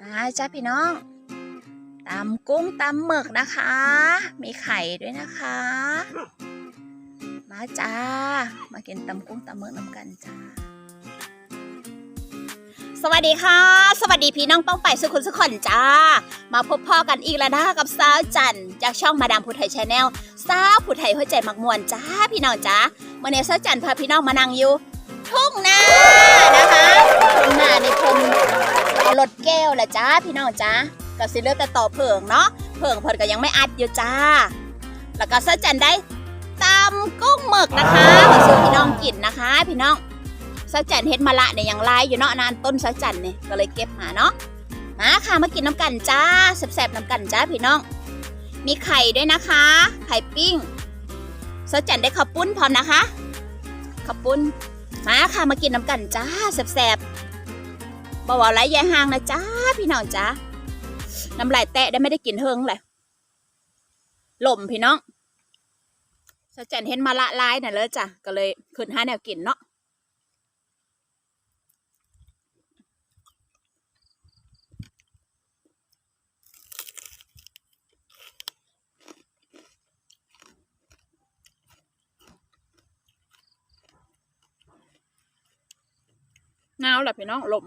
มาจ้าพี่น้องตำกุ้งตำหมึกนะคะ มีไข่ด้วยนะคะ มาจ้า มากินตำกุ้งตำหมึกน้ำกันจ้า สวัสดีค่ะ สวัสดีพี่น้องป้องไปสุขุนสุขคนจ้า มาพบพ่อกันอีกแล้วนะคะกับสาวจันจากช่องมาดามผู้ไทยชาแนลสาวผู้ไทยหัวใจมักมวนจ้าพี่น้องจ้าวันนี้สาวจันพาพี่น้องมานั่งอยู่ ทุ่งนานะคะทุ่งนาในพงเอารถแก้วแหละจ้าพี่น้องจ้ากับสิเลือกแต่ต่อเผิงเนาะเผิงเพิ่นก็ยังไม่อัดอยู่จ้า แล้วก็สาวจันได้ตำกุ้งหมึกนะคะมาซื้อพี่น้องกินนะคะ พี่น้องสาวจันเฮ็ดมะละเนี่ยยังลายอยู่เนาะนานต้นสาวจันเนี่ยก็เลยเก็บมาเนาะมาค่ะมากินน้ำกันจ้าแซ่บๆน้ำกันจ้าพี่น้อง มีไข่ด้วยนะคะ ไข่ปิ้งสาวจันได้ข้าวปุ้นพร้อมนะคะข้าวปุ้น มาค่ะมากินน้ำกันจ้าแสบๆบ่าวไรยายห่างนะจ้าพี่น้องจ้าน้ำลายแตะได้ไม่ได้กินเฮิงเลยหล่มพี่น้องสแจนเห็นมาละลายน่ะเลยจ้ะก็เลยขึ้นหาแนวกินเนาะ หนาวแหละพี่น้องลม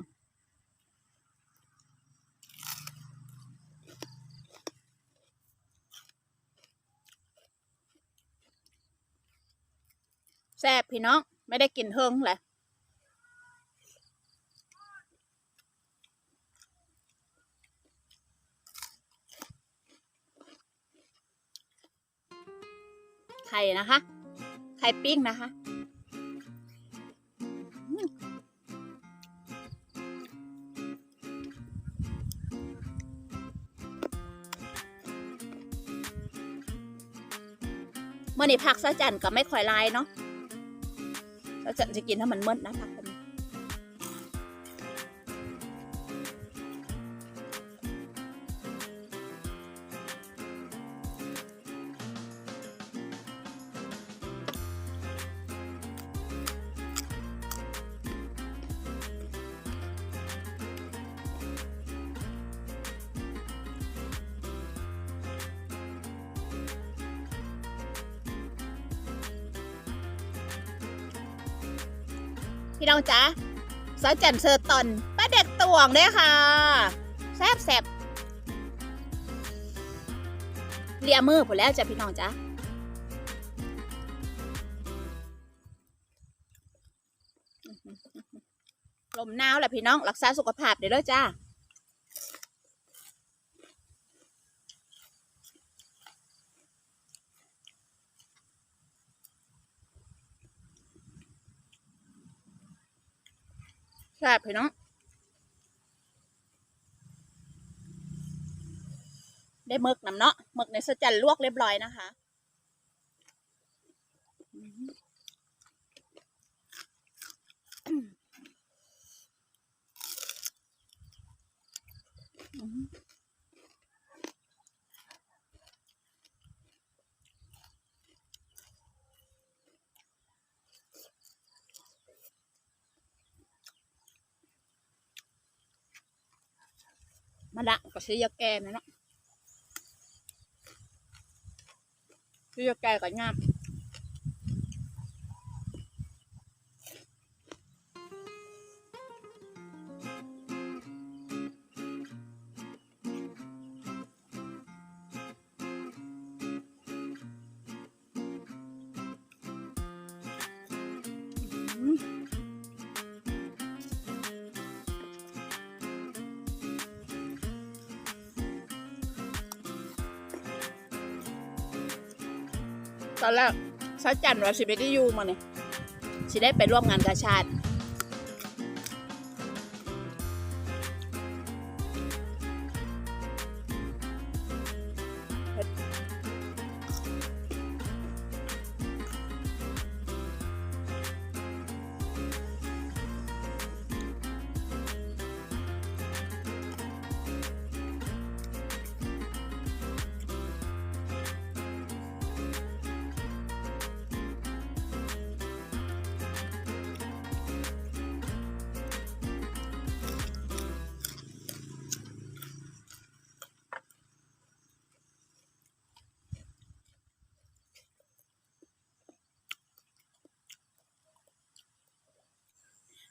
แซ่บพี่น้อง ไม่ได้กินเฮิงแหละไข่นะคะ ไข่ปิ้งนะคะ มื่อนี้ผักซะจันก็ไม่ค่อยลายเนาะซะจันจะกินถ้ามันเมืดนะผัก พี่น้องจ๊ะซะจันเซอร์ตอนป้าเด็กตวงเด้ค่ะ แซบแซบเลียมือผมแล้วจ้ะพี่น้องจ๊ะลมหนาวแหละพี่น้อง รักษาสุขภาพเดี๋ยวเด้อจ้า ทราบพี่น้องได้หมึกน้ำเนาะหมึกในสจันลวกเรียบร้อยนะคะม มาละก็ซื้อยาแก้นะเนาะซื้อยาแก้ก็ง่าย ตอนแรกซัดจันว่าสิไปได้อยูมาเนี่ยสิได้ไปร่วมงานกาชาติ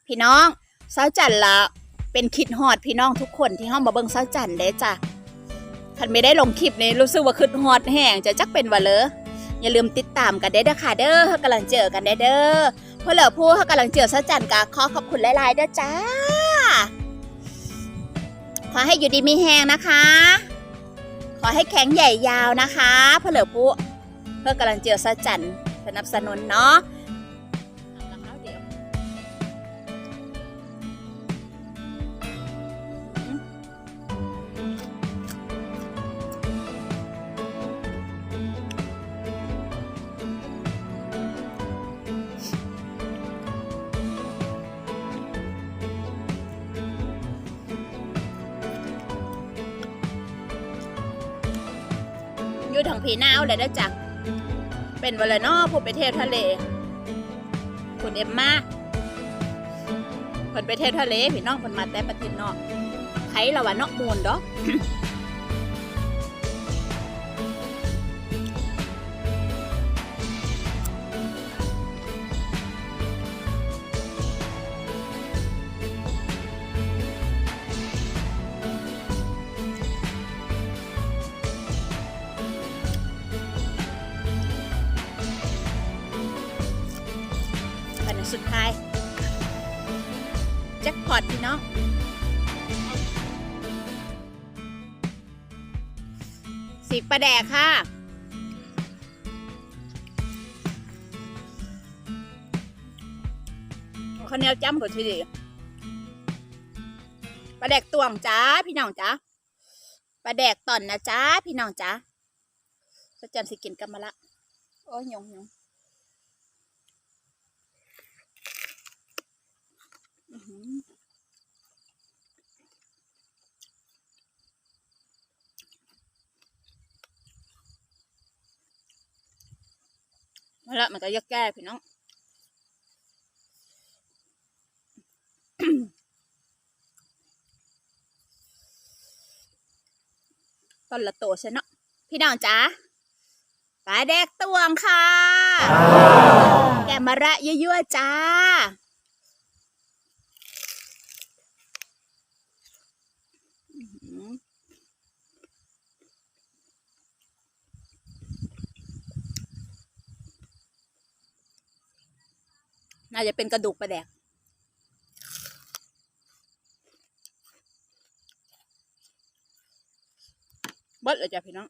พี่น้องเสาจันละเป็นคิดฮอดพี่น้องทุกคนที่เฮามาเบิ่งสาจันเด้จ้ะคันไม่ได้ลงคลิปนี้รู้สึกว่าคิดฮอดแห้งจะจักเป็นว่าเลออย่าลืมติดตามกันได้เด้อค่ะเด้อเฮากำลังเจอกันได้เด้อเพื่อเหลือผู้เฮากำลังเจอเสาจันก็ขอขอบคุณหลายๆเด้อจ้าขอให้อยู่ดีมีแหงนะคะ ขอให้แข็งใหญ่ยาวนะคะเพื่อเหลือผู้เพื่อกำลังเจอเสาจันสนับสนุนเนาะ อยู่ทางพีหนาวเลยนะจ๊ะเป็นวันละนอผู้ไปเที่ยวทะเล คุณเอ็มมาคนไปเที่ยวทะเลพี่น้องคนมาแต่ประเทศนอกใครละวะนอกมูลดอก สุดท้ายแจ็คพอตพี่น้องสีประแดกค่ะข้าวเหนียวจ้ำกับทีเดียวปลาแดกตวงจ้าพี่น้องจ้าปลาแดกต่อนนะจ้าพี่น้องจ้าสะจันสิกินกันมาละ โอ้ยยงยง อื้อหือ มาละมันก็ยักแก้พี่น้องตอนละโตใช่เนาะพี่น้องจ๋าปลาแดกตวงค่ะ แกมมะระยั่วๆจ้า อืม น่าจะเป็นกระดูกปลาแดก เบิดเลยจ้ะพี่น้อง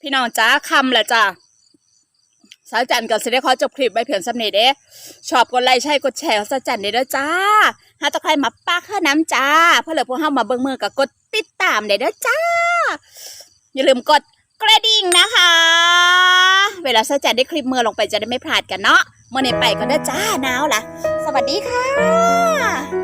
พี่น้องจ้าคำแหละจ้า สาวจันกับสิได้ขอจบคลิปไว้เพียงสำเนีเด้ชอบกดไลค์ใช่กดแชร์สาวจันเด้อจ้าถ้าตะใครมาปักข้าน้ำจ้าเพื่อเหลือพวกเฮามาเบิ่งมือกับกดติดตามเด้อจ้า อย่าลืมกดกระดิ่งนะคะ เวลาสาวจันได้คลิปมือลงไปจะได้ไม่พลาดกันเนาะเมื่อในไปก็ได้อจ้าหนาวล่ะ สวัสดีค่ะ